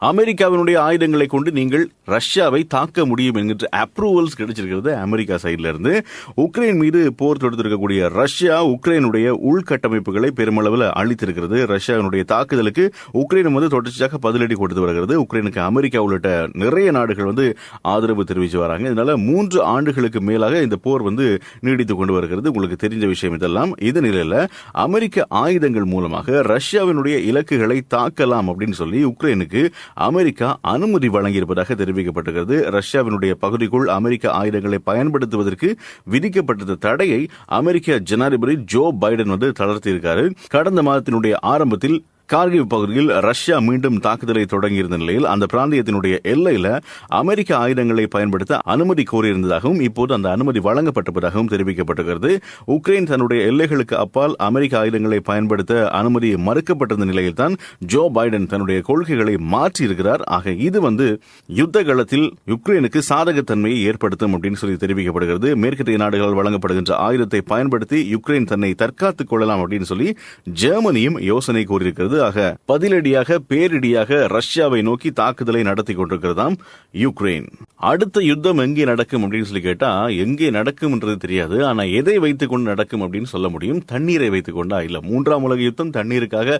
அமெரிக்காவினுடைய ஆயுதங்களை கொண்டு நீங்கள் ரஷ்யாவை தாக்க முடியும் என்கின்ற அப்ரூவல்ஸ் கிடைச்சிருக்கிறது அமெரிக்கா சைட்ல இருந்து. உக்ரைன் மீது போர் தொடுத்திருக்கக்கூடிய ரஷ்யா உக்ரைனுடைய உள்கட்டமைப்புகளை பெருமளவில் அழித்திருக்கிறது. ரஷ்யாவினுடைய தாக்குதலுக்கு உக்ரைன் வந்து தொடர்ச்சியாக பதிலடி கொடுத்து வருகிறது. உக்ரைனுக்கு அமெரிக்கா உள்ளிட்ட நிறைய நாடுகள் வந்து ஆதரவு தெரிவித்து வராங்க. இதனால மூன்று ஆண்டுகளுக்கு மேலாக இந்த போர் வந்து நீடித்து கொண்டு வருகிறது. உங்களுக்கு தெரிஞ்ச விஷயம் இதெல்லாம். இது நிலையில அமெரிக்க ஆயுதங்கள் மூலமாக ரஷ்யாவினுடைய இலக்குகளை தாக்கலாம் அப்படின்னு சொல்லி உக்ரைனுக்கு அமெரிக்கா அனுமதி வழங்கியிருப்பதாக தெரிவிக்கப்பட்டிருக்கிறது. ரஷ்யாவினுடைய பகுதிக்குள் அமெரிக்க ஆயுதங்களை பயன்படுத்துவதற்கு விதிக்கப்பட்டிருந்த தடையை அமெரிக்க ஜனாதிபதி ஜோ பைடன் வந்து தளர்த்தியிருக்காரு. கடந்த மாதத்தினுடைய ஆரம்பத்தில் கார்கிவ் பகுதியில் ரஷ்யா மீண்டும் தாக்குதலை தொடங்கியிருந்த நிலையில் அந்த பிராந்தியத்தினுடைய எல்லையில அமெரிக்க ஆயுதங்களை பயன்படுத்த அனுமதி கோரியிருந்ததாகவும் இப்போது அந்த அனுமதி வழங்கப்பட்டிருப்பதாகவும் தெரிவிக்கப்பட்டிருக்கிறது. உக்ரைன் தன்னுடைய எல்லைகளுக்கு அப்பால் அமெரிக்க ஆயுதங்களை பயன்படுத்த அனுமதி மறுக்கப்பட்டிருந்த நிலையில்தான் ஜோ பைடன் தன்னுடைய கொள்கைகளை மாற்றியிருக்கிறார். ஆக இது வந்து யுத்த களத்தில் உக்ரைனுக்கு சாதகத்தன்மையை ஏற்படுத்தும் அப்படின்னு சொல்லி தெரிவிக்கப்படுகிறது. மேற்கத்திய நாடுகளால் வழங்கப்படுகின்ற ஆயுதத்தை பயன்படுத்தி யுக்ரைன் தன்னை தற்காத்துக் கொள்ளலாம் அப்படின்னு சொல்லி ஜெர்மனியும் யோசனை கூறியிருக்கிறது ஆக பதிலடியாக பேரிடியாக ரஷ்யாவை நோக்கி தாக்குதலை நடத்தி கொண்டிருக்கிறதாம் யுக்ரைன். அடுத்த யுத்தம் எங்கே நடக்கும் அப்படின்னு சொல்லி கேட்டா எங்கே நடக்கும்ன்றது தெரியாது. ஆனா எதை வைத்துக் கொண்டு நடக்கும் அப்படின்னு சொல்ல முடியும்? தண்ணீரை வைத்துக் கொண்டா இல்ல மூன்றாம் உலக யுத்தம் தண்ணீருக்காக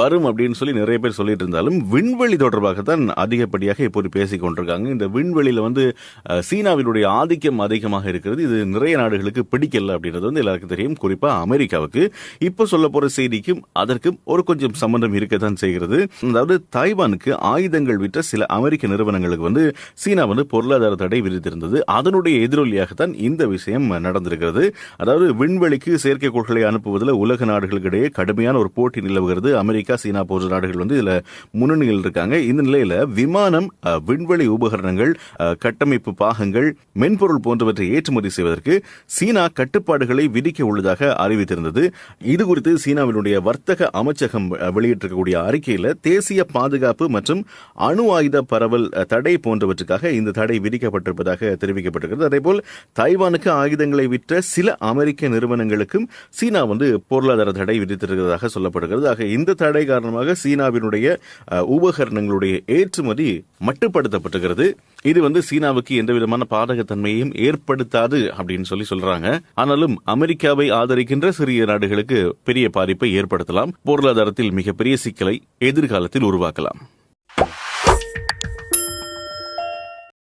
வரும் அப்படின்னு சொல்லி நிறைய பேர் சொல்லிட்டு இருந்தாலும் விண்வெளி தொடர்பாக தான் அதிகப்படியாக இப்போது பேசிக் கொண்டிருக்காங்க. இந்த விண்வெளியில வந்து சீனாவினுடைய ஆதிக்கம் அதிகமாக இருக்கிறது. இது நிறைய நாடுகளுக்கு பிடிக்கல அப்படின்றது வந்து எல்லாருக்கும் தெரியும். குறிப்பா அமெரிக்காவுக்கு. இப்ப சொல்ல போற செய்திக்கும் அதற்கும் ஒரு கொஞ்சம் சம்பந்தம் இருக்கத்தான் செய்கிறது. அதாவது தாய்வானுக்கு ஆயுதங்கள் விற்ற சில அமெரிக்க நிறுவனங்களுக்கு வந்து சீனா வந்து பொருளாதார தடை விதித்திருந்தது. அதனுடைய எதிரொலியாகத்தான் இந்த விஷயம் நடந்திருக்கிறது. அதாவது விண்வெளிக்கு செயற்கைக்கோள்களை அனுப்புவதில் உலக நாடுகளுக்கிடையே கடுமையான ஒரு போட்டி நிலவுகிறது. அமெரிக்கா சீனா போன்ற நாடுகள் வந்து இதுல முன்னணியில் இருக்காங்க. இந்த நிலையில விமானம் விண்வெளி உபகரணங்கள் கட்டமைப்பு பாகங்கள் மென்பொருள் போன்றவற்றை ஏற்றுமதி செய்வதற்கு சீனா கட்டுப்பாடுகளை விதிக்க உள்ளதாக அறிவித்திருந்தது. இது குறித்து சீனாவினுடைய வர்த்தக அமைச்சகம் அஹ், வெளியிட்டிருக்கக்கூடிய அறிக்கையில் தேசிய பாதுகாப்பு மற்றும் அணு ஆயுத பரவல் தடை போன்றவற்றுக்காக இந்த தடை விதிக்கப்பட்டிருப்பதாக தெரிவிக்கப்பட்டிருக்கிறது. அதேபோல் தைவானுக்கு ஆயுதங்களை விற்ற சில அமெரிக்க நிறுவனங்களுக்கும் சீனா வந்து பொருளாதார தடை விதித்திருக்கிறதாக சொல்லப்படுகிறது. ஆக இந்த தடை காரணமாக சீனாவினுடைய உபகரணங்களுடைய ஏற்றுமதி மட்டுப்படுத்தப்பட்டிருக்கிறது. இது வந்து சீனாவுக்கு எந்த விதமான பாதகத்தன்மையையும் ஏற்படுத்தாது அப்படின்னு சொல்லி சொல்றாங்க. ஆனாலும் அமெரிக்காவை ஆதரிக்கின்ற சிறிய நாடுகளுக்கு பெரிய பாதிப்பை ஏற்படுத்தலாம். பொருளாதாரத்தில் பெரிய சிக்கலை எதிர்காலத்தில் உருவாக்கலாம்.